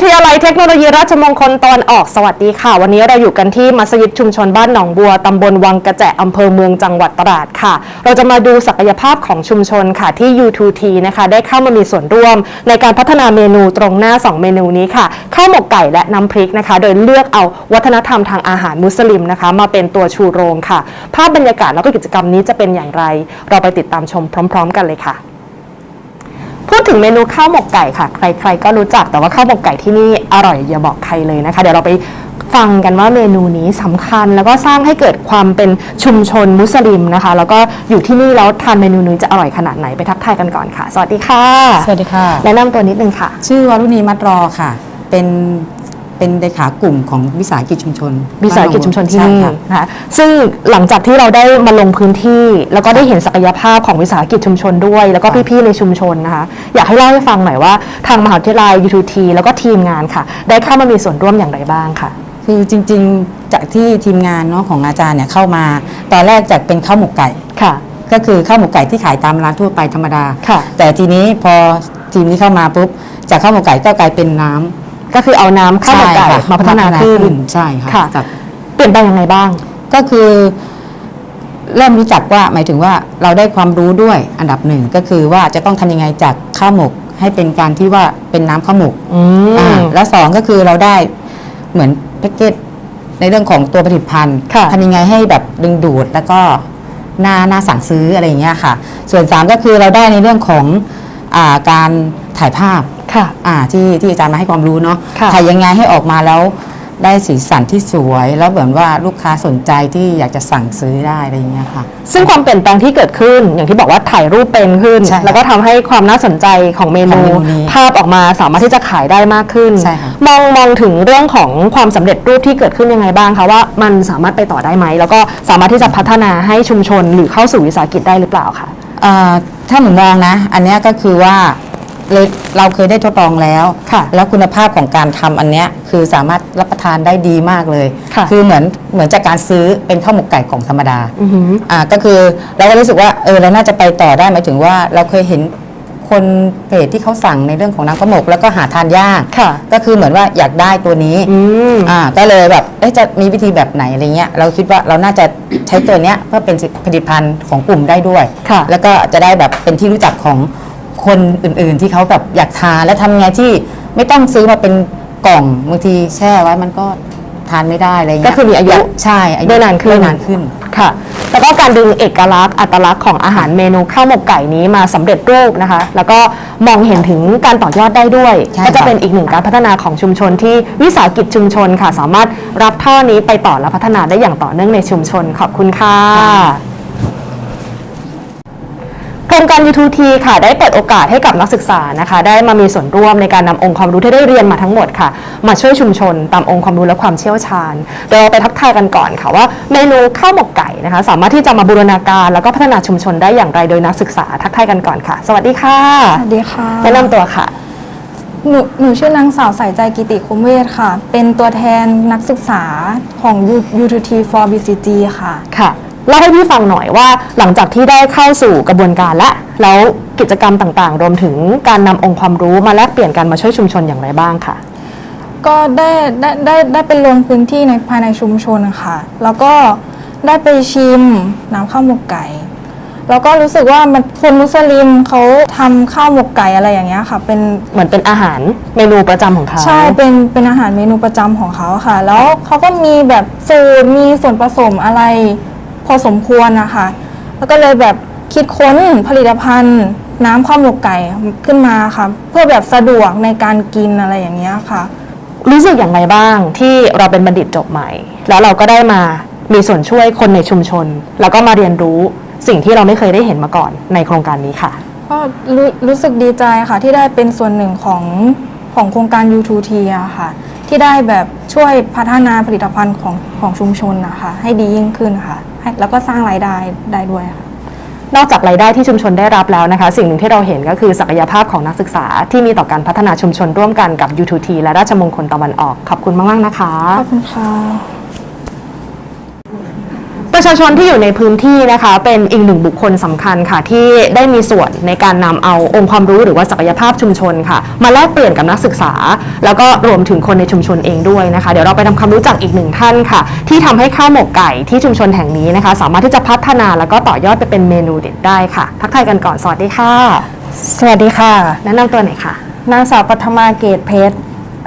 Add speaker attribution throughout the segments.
Speaker 1: วิทยาลัยเทคโนโลยีราชมงคลตอนออกสวัสดีค่ะ วันนี้เราอยู่กันที่มัสยิดชุมชนบ้านหนองบัวตำบลวังกระแจอำเภอเมืองจังหวัดตราดค่ะ เราจะมาดูศักยภาพของชุมชนค่ะที่ U2T นะคะ ได้เข้ามามีส่วนร่วม ในการพัฒนาเมนูตรงหน้า 2 เมนูนี้ค่ะข้าวหมกไก่และน้ำพริกนะคะ โดยเลือกเอาวัฒนธรรมทางอาหารมุสลิมนะคะ มาเป็นตัวชูโรงค่ะ ภาพบรรยากาศแล้วก็กิจกรรมนี้จะเป็นอย่างไร เราไปติดตามชมพร้อม ๆ กันเลยค่ะ พูดถึงเมนูข้าวหมกไก่ค่ะ ใครๆก็รู้จักแต่ว่าข้าวหมกไก่ที่นี่อร่อยอย่าบอกใครเลยนะคะ เดี๋ยวเราไปฟังกันว่าเมนูนี้สำคัญแล้วก็สร้างให้เกิดความเป็นชุมชนมุสลิมนะคะ แล้วก็อยู่ที่นี่แล้วทานเมนูนี้จะอร่อยขนาดไหนไปทักทายกันก่อนค่ะ สวัสดีค่ะ
Speaker 2: สวัสดีค่ะ
Speaker 1: แนะนำตัวนิดนึงค่ะ
Speaker 2: ชื่อวรุณีมัดรอค่ะ เป็น เป็นเลขากลุ่มของวิสาหกิจชุมชน
Speaker 1: วิสาหกิจชุมชนที่นี่
Speaker 2: ใค่ะ
Speaker 1: นะคะซึ่งหลังจากที่เราได้มาลงพื้นที่ แล้วก็ได้เห็นศักยภาพของวิสาหกิจชุมชนด้วย แล้วก็พี่ๆในชุมชนนะคะอยากให้เล่าให้ฟังหน่อยว่าทางมหาวิทยาลัย U2T แล้วก็ทีมงานค่ะ ได้เข้ามามีส่วนร่วมอย่างไรบ้างค่ะ
Speaker 2: คือจริงๆจากที่ทีมงานเนาะของอาจารย์เนี่ยเข้ามา ตอนแรกจากเป็นข้าวหมกไก่
Speaker 1: ค่ะ
Speaker 2: ก็คือข้าวหมกไก่ที่ขายตามร้านทั่วไปธรรมดา
Speaker 1: ค่ะ
Speaker 2: แต่ทีนี้พอทีมนี้เข้ามาปุ๊บจากข้าวหมกไก่ก็กลายเป็นน้ำ
Speaker 1: ก็คือเอาน้ำข้าวหมกไก่
Speaker 2: ใช่ค่ะ
Speaker 1: มาพัฒนาขึ้น
Speaker 2: ใช่ค่ะ
Speaker 1: ค่ะ
Speaker 2: จาก
Speaker 1: เปลี่ยนแปลงยังไงบ้าง
Speaker 2: ก็คือ เริ่มรู้จักว่าหมายถึงว่าเราได้ความรู้ด้วยอันดับหนึ่งก็คือว่าจะต้องทำยังไงจากข้าวหมกให้เป็นการที่ว่าเป็นน้ำข้าวหมก
Speaker 1: อื
Speaker 2: อ่าม แล้วสองก็คือเราได้เหมือนแพ็กเกจในเรื่องของตัวผลิตภัณฑ์
Speaker 1: ค่ะ
Speaker 2: ทำยังไงให้แบบดึงดูดแล้วก็น่าน่าสั่งซื้ออะไรอย่างเงี้ยค่ะ ส่วนสามก็คือเราได้ในเรื่องของอาการถ่ายภาพ
Speaker 1: ค่ะ
Speaker 2: อ่าที่ที่อาจารย์มาให้ความรู้เนาะ
Speaker 1: ค่ะ
Speaker 2: ถ่ายยังไงให้ออกมาแล้วได้สีสันที่สวย แล้วเหมือนว่าลูกค้าสนใจที่อยากจะสั่งซื้อได้อะไรอย่างเงี้ยค่ะ
Speaker 1: ซึ่งความเปลี่ยนแปลงที่เกิดขึ้น อย่างที่บอกว่าถ่ายรูปเป็นขึ้น
Speaker 2: ใช่ค่ะ
Speaker 1: แล้วก็ทำให้ความน่าสนใจของเมนู
Speaker 2: ของเมนูนี้
Speaker 1: ภาพออกมาสามารถที่จะขายได้มากขึ้น
Speaker 2: ใช่ค่ะ
Speaker 1: มองมองถึงเรื่องของความสำเร็จรูปที่เกิดขึ้นยังไงบ้างคะว่ามันสามารถไปต่อได้ไหมแล้วก็สามารถที่จะพัฒนาให้ชุมชนหรือเข้าสู่วิสาหกิจได้หรือเปล่าคะ
Speaker 2: เอ่อถ้าหนูมองนะ อันเนี้ยก็คือว่า เลยเราเคยได้ทดลองแล้ว
Speaker 1: ค่ะ
Speaker 2: แล้วคุณภาพของการทำอันเนี้ยคือสามารถรับประทานได้ดีมากเลย
Speaker 1: ค่ะ
Speaker 2: อเหมือนเหมือนจากการซื้อเป็นข้าวหมกไก่กล่องธรรมดา
Speaker 1: อือหือ
Speaker 2: อ่าก็คือเราก็รู้สึกว่าเออเราน่าจะไปต่อได้หมายถึงว่าเราเคยเห็นคนเพจที่เขาสั่งในเรื่องของน้ำข้าวหมกแล้วก็หาทานยาก
Speaker 1: ค่ะ
Speaker 2: ก็คือเหมือนว่าอยากได้ตัวนี้
Speaker 1: อืม
Speaker 2: อ่าก็เลยแบบเอ๊ะจะมีวิธีแบบไหนอะไรเงี้ยเราคิดว่าเราน่าจะใช้ตัวเนี้ยเพื่อเป็นผลิตภัณฑ์ของกลุ่มได้ด้วย
Speaker 1: ค่ะ
Speaker 2: แล้วก็จะได้แบบเป็นที่รู้จักของ คนอื่นๆที่เขาแบบอยากทานและทำไงที่ไม่ต้องซื้อมาเป็นกล่องบางทีแช่ไว้มันก็ทานไม่ได้อะไรเงี้ย
Speaker 1: ก็คือมีอายุ
Speaker 2: ใช่อายุ
Speaker 1: ได้นานขึ้น
Speaker 2: ได้นานขึ้น
Speaker 1: ค่ะ แล้วก็การดึงเอกลักษณ์อัตลักษณ์ของอาหารเมนูข้าวหมกไก่นี้มาสำเร็จรูปนะคะ แล้วก็มองเห็นถึงการต่อยอดได้ด้วย
Speaker 2: ใช่
Speaker 1: ก็จะ
Speaker 2: ค่ะ
Speaker 1: เป็นอีกหนึ่งการพัฒนาของชุมชนที่วิสาหกิจชุมชนค่ะ สามารถรับท่อนี้ไปต่อและพัฒนาได้อย่างต่อเนื่องในชุมชน ขอบคุณค่ะ โครงการ U2T ค่ะได้เปิดโอกาสให้กับนักศึกษานะคะ ได้มามีส่วนร่วมในการนำองค์ความรู้ที่ได้เรียนมาทั้งหมดค่ะ มาช่วยชุมชนตามองค์ความรู้และความเชี่ยวชาญเดี๋ยวเราไปทักทายกันก่อนค่ะว่าเมนูข้าวหมกไก่นะคะ สามารถที่จะมาบูรณาการแล้วก็พัฒนาชุมชนได้อย่างไรโดยนักศึกษาทักทายกันก่อนค่ะ สวัสดีค่ะ
Speaker 3: สวัสดีค่ะ
Speaker 1: แนะนำตัวค่ะ
Speaker 3: หนูหนูชื่อนางสาวสายใจกิติคุมเวทค่ะ เป็นตัวแทนนักศึกษาของ U- U2T for BCG ค่ะ
Speaker 1: ค่ะ เล่าให้พี่ฟังหน่อยว่า หลังจากที่ได้เข้าสู่กระบวนการและ แล้วกิจกรรมต่างๆ รวมถึงการนำองค์ความรู้มาแลกเปลี่ยนกันมาช่วยชุมชนอย่างไรบ้างค่ะ
Speaker 3: ก็ได้ได้ได้ได้ไปลงพื้นที่ในภายในชุมชนค่ะ แล้วก็ได้ไปชิมน้ำข้าวหมกไก่ แล้วก็รู้สึกว่ามันคนมุสลิมเขาทำข้าวหมกไก่อะไรอย่างเงี้ยค่ะ เป็น
Speaker 1: เหมือนเป็นอาหารเมนูประจำของเขา
Speaker 3: ใช่ เป็น เป็นอาหารเมนูประจำของเขาค่ะ แล้วเขาก็มีแบบสูตร มีส่วนผสมอะไร พอสมควรนะคะแล้วก็เลยแบบคิดค้นผลิตภัณฑ์ น้ำข้าวหมกไก่ขึ้นมาค่ะ เพื่อแบบสะดวกในการกินอะไรอย่างเงี้ยค่ะ
Speaker 1: รู้สึกอย่างไรบ้างที่เราเป็นบัณฑิตจบใหม่ แล้วเราก็ได้มามีส่วนช่วยคนในชุมชน แล้วก็มาเรียนรู้สิ่งที่เราไม่เคยได้เห็นมาก่อนในโครงการนี้ค่ะ
Speaker 3: ก็รู้รู้สึกดีใจค่ะที่ได้เป็นส่วนหนึ่งของของโครงการ U2T อะค่ะ ที่ได้แบบช่วยพัฒนาผลิตภัณฑ์ของของชุมชนนะคะให้ดียิ่งขึ้นค่ะให้แล้วก็สร้างรายได้ได้ด้วยค่ะ
Speaker 1: นอกจากรายได้ที่ชุมชนได้รับแล้วนะคะ สิ่งหนึ่งที่เราเห็นก็คือศักยภาพของนักศึกษาที่มีต่อการพัฒนาชุมชนร่วมกันกับ U2T และราชมงคลตะวันออก ขอบคุณมาก ๆ นะคะ
Speaker 3: ขอบคุณค่ะ
Speaker 1: ไปประชาชนที่อยู่ในพื้นที่นะคะเป็นอีกหนึ่งบุคคลสำคัญค่ะ ที่ได้มีส่วนในการนำเอาองค์ความรู้หรือว่าศักยภาพชุมชนค่ะ มาแลกเปลี่ยนกับนักศึกษา แล้วก็รวมถึงคนในชุมชนเองด้วยนะคะ เดี๋ยวเราไปทำความรู้จักอีกหนึ่งท่านค่ะ ที่ทำให้ข้าวหมกไก่ที่ชุมชนแห่งนี้นะคะ สามารถที่จะพัฒนาแล้วก็ต่อยอดไปเป็นเมนูเด็ดได้ค่ะ ทักทายกันก่อนสวัสดีค่ะ
Speaker 3: สวัสดีค่ะ
Speaker 1: แนะนำตัวหน่อยค่ะ
Speaker 3: นางสาวปัทมาเกตเพชร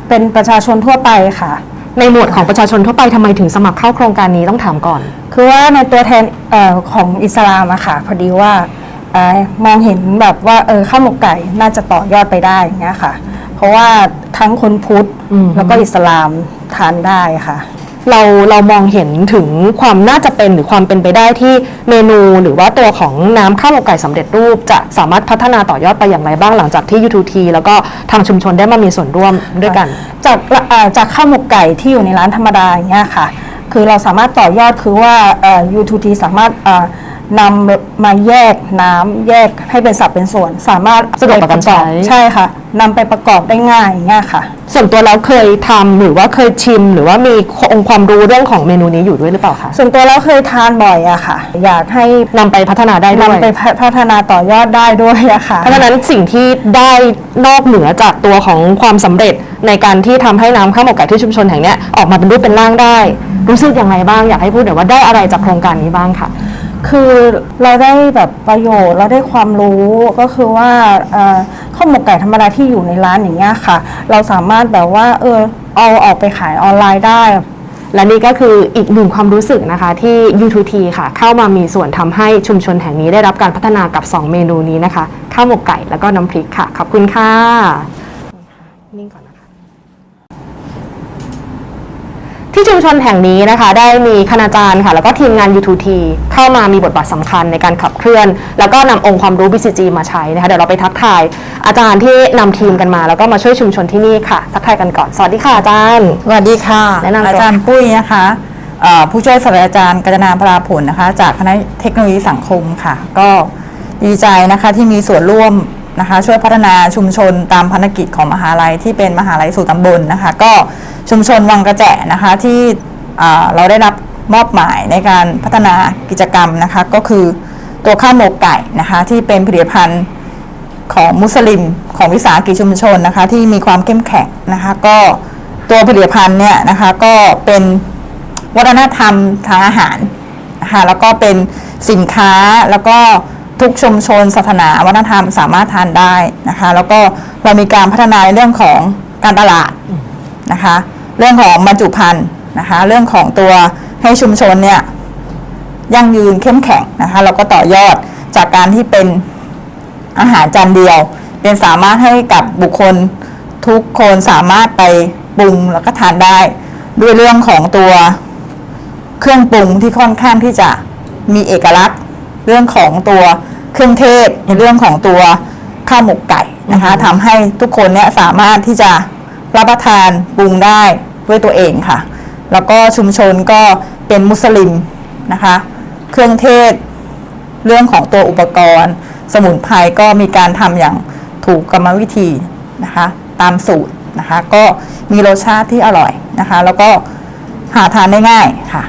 Speaker 3: เป็นประชาชนทั่วไปค่ะ
Speaker 1: ในหมวดของประชาชนทั่วไปทำไมถึงสมัครเข้าโครงการนี้ต้องถามก่อน
Speaker 3: คือว่าในตัวแทนเออของอิสลามอะค่ะพอดีว่าเออมองเห็นแบบว่าเออข้าวหมกไก่น่าจะต่อยอดไปได้อย่างเงี้ยค่ะ เพราะว่าทั้งคนพุทธ
Speaker 1: อืม
Speaker 3: แล้วก็อิสลามทานได้ค่ะ
Speaker 1: เราเรามองเห็นถึงความน่าจะเป็นหรือความเป็นไปได้ที่เมนู หรือว่าตัวของน้ำข้าวหมกไก่สำเร็จรูป จะสามารถพัฒนาต่อยอดไปอย่างไรบ้างหลังจากที่ U2T แล้วก็ทางชุมชนได้มามีส่วนร่วมด้วยกัน
Speaker 3: จากจากข้าวหมกไก่ที่อยู่ในร้านธรรมดาอย่างเงี้ยค่ะ คือเราสามารถต่อยอดคือว่า U2T สามารถ นำมาแยกน้ำแยกให้เป็นสัดเป็นส่วน สามารถ
Speaker 1: สะดวกต่อการใช้
Speaker 3: ใช่ค่ะนำไปประกอบได้ง่ายอย่างเงี้ยค่ะ
Speaker 1: ส่วนตัวเราเคยทำหรือว่าเคยชิม หรือว่ามีองค์ความรู้เรื่องของเมนูนี้อยู่ด้วยหรือเปล่าคะ
Speaker 3: ส่วนตัวเราเคยทานบ่อยอะค่ะ อยากให้
Speaker 1: นำไปพัฒนาได้ด้วย
Speaker 3: นำไปพัฒนาต่อยอดได้ด้วยอะค่ะ
Speaker 1: เพราะฉะนั้นสิ่งที่ได้นอกเหนือจากตัวของความสำเร็จในการที่ทำให้น้ำข้าวหมกไก่ที่ชุมชนแห่งเนี้ยออกมาเป็นรูปเป็นร่างได้ รู้สึกยังไงบ้างอยากให้พูดหน่อยว่าได้อะไรจากโครงการนี้บ้างค่ะ
Speaker 3: คือเราได้แบบประโยชน์เราได้ความรู้ก็คือว่าข้าวหมกไก่ธรรมดาที่อยู่ในร้านอย่างเงี้ยค่ะ เราสามารถแบบว่าเออเอาออกไปขายออนไลน์ได้
Speaker 1: และนี่ก็คืออีกหนึ่งความรู้สึกนะคะที่ U2T ค่ะ เข้ามามีส่วนทำให้ชุมชนแห่งนี้ได้รับการพัฒนากับ 2 เมนูนี้นะคะ ข้าวหมกไก่แล้วก็น้ำพริกค่ะ ขอบคุณค่ะ นิ่งก่อนนะคะ ที่ชุมชนแห่งนี้นะคะ ได้มีคณาจารย์ค่ะ แล้วก็ทีมงาน U2T เข้ามามีบทบาทสำคัญในการขับเคลื่อน แล้วก็นำองค์ความรู้ BCG มาใช้นะคะ เดี๋ยวเราไปทักทายอาจารย์ที่นำทีมกันมา แล้วก็มาช่วยชุมชนที่นี่ค่ะ ทักทายกันก่อน สวัสดีค่ะอาจารย์
Speaker 4: สวัสดีค่ะ
Speaker 1: แนะนำตัว
Speaker 4: อาจารย์ปุ้ยนะคะเอ่อผู้ช่วยศาสตราจารย์กัญจนาพราผลนะคะ จากคณะเทคโนโลยีสังคมค่ะ ก็ดีใจนะคะที่มีส่วนร่วม นะคะช่วยพัฒนาชุมชนตามภารกิจของมหาลัยที่เป็นมหาลัยสู่ตำบลนะคะก็ชุมชนวังกระแจนะคะที่เราได้รับมอบหมายในการพัฒนากิจกรรมนะคะก็คือตัวข้าวหมกไก่นะคะที่เป็นผลิตภัณฑ์ของมุสลิมของวิสาหกิจชุมชนนะคะที่มีความเข้มแข็งนะคะก็ตัวผลิตภัณฑ์เนี่ยนะคะก็เป็นวัฒนธรรมทางอาหารนะคะแล้วก็เป็นสินค้าแล้วก็ ทุกชุมชนศาสนาวัฒนธรรมสามารถทานได้นะคะ แล้วก็เรามีการพัฒนาในเรื่องของการตลาดนะคะ เรื่องของบรรจุภัณฑ์นะคะ เรื่องของตัวให้ชุมชนเนี่ยยั่งยืนเข้มแข็งนะคะแล้วก็ต่อยอดจากการที่เป็นอาหารจานเดียว เป็นสามารถให้กับบุคคลทุกคนสามารถไปปรุงแล้วก็ทานได้ ด้วยเรื่องของตัวเครื่องปรุงที่ค่อนข้างที่จะมีเอกลักษณ์ เรื่องของตัว เครื่องเทศในเรื่องของตัวข้าวหมกไก่นะคะทำให้ทุกคนเนี่ยสามารถที่จะรับประทานปรุงได้ด้วยตัวเองค่ะ แล้วก็ชุมชนก็เป็นมุสลิมนะคะ เครื่องเทศเรื่องของตัวอุปกรณ์ สมุนไพรก็มีการทำอย่างถูกกรรมวิธีนะคะ ตามสูตรนะคะ ก็มีรสชาติที่อร่อยนะคะ แล้วก็หาทานได้ง่ายค่ะ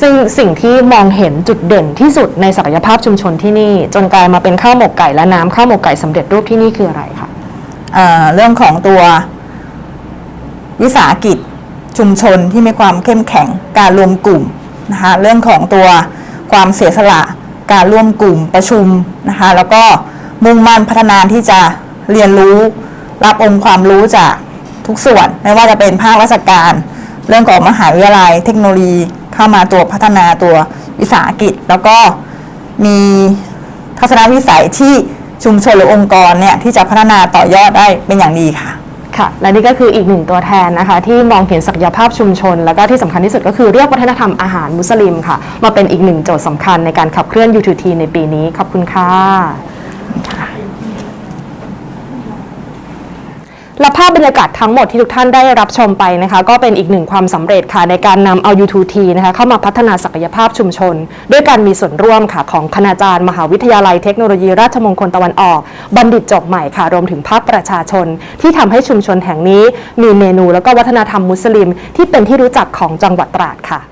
Speaker 1: ซึ่งสิ่งที่มองเห็นจุดเด่นที่สุดในศักยภาพชุมชนที่นี่ จนกลายมาเป็นข้าวหมกไก่และน้ำข้าวหมกไก่สำเร็จรูปที่นี่คืออะไรคะ
Speaker 4: เเรื่องของตัววิสาหกิจชุมชนที่มีความเข้มแข็งการรวมกลุ่มนะคะเรื่องของตัวความเสียสละการร่วมกลุ่มประชุมนะคะแล้วก็มุ่งมั่นพัฒนาที่จะเรียนรู้รับองค์ความรู้จากทุกส่วน ไม่ว่าจะเป็นภาคราชการ เรื่องของมหาวิทยาลัย เทคโนโลยี เข้ามาตัวพัฒนาตัววิสาหกิจ แล้วก็มีทัศนวิสัยที่ชุมชนหรือองค์กรเนี่ยที่จะพัฒนาต่อยอดได้เป็นอย่างดีค่ะ
Speaker 1: ค่ะและนี่ก็คืออีกหนึ่งตัวแทนนะคะที่มองเห็นศักยภาพชุมชน แล้วก็ที่สำคัญที่สุดก็คือเรื่องวัฒนธรรมอาหารมุสลิมค่ะ มาเป็นอีกหนึ่งโจทย์สำคัญในการขับเคลื่อน U2T ในปีนี้ ขอบคุณค่ะ และภาพบรรยากาศทั้งหมดที่ทุกท่านได้รับชมไปนะคะ ก็เป็นอีกหนึ่งความสำเร็จค่ะในการนำเอา U2T นะคะเข้ามาพัฒนาศักยภาพชุมชน ด้วยการมีส่วนร่วมค่ะของคณาจารย์ มหาวิทยาลัยเทคโนโลยีราชมงคลตะวันออก บัณฑิตจบใหม่ค่ะ รวมถึงภาคประชาชน ที่ทำให้ชุมชนแห่งนี้ มีเมนู แล้วก็วัฒนธรรมมุสลิม ที่เป็นที่รู้จักของจังหวัดตราดค่ะ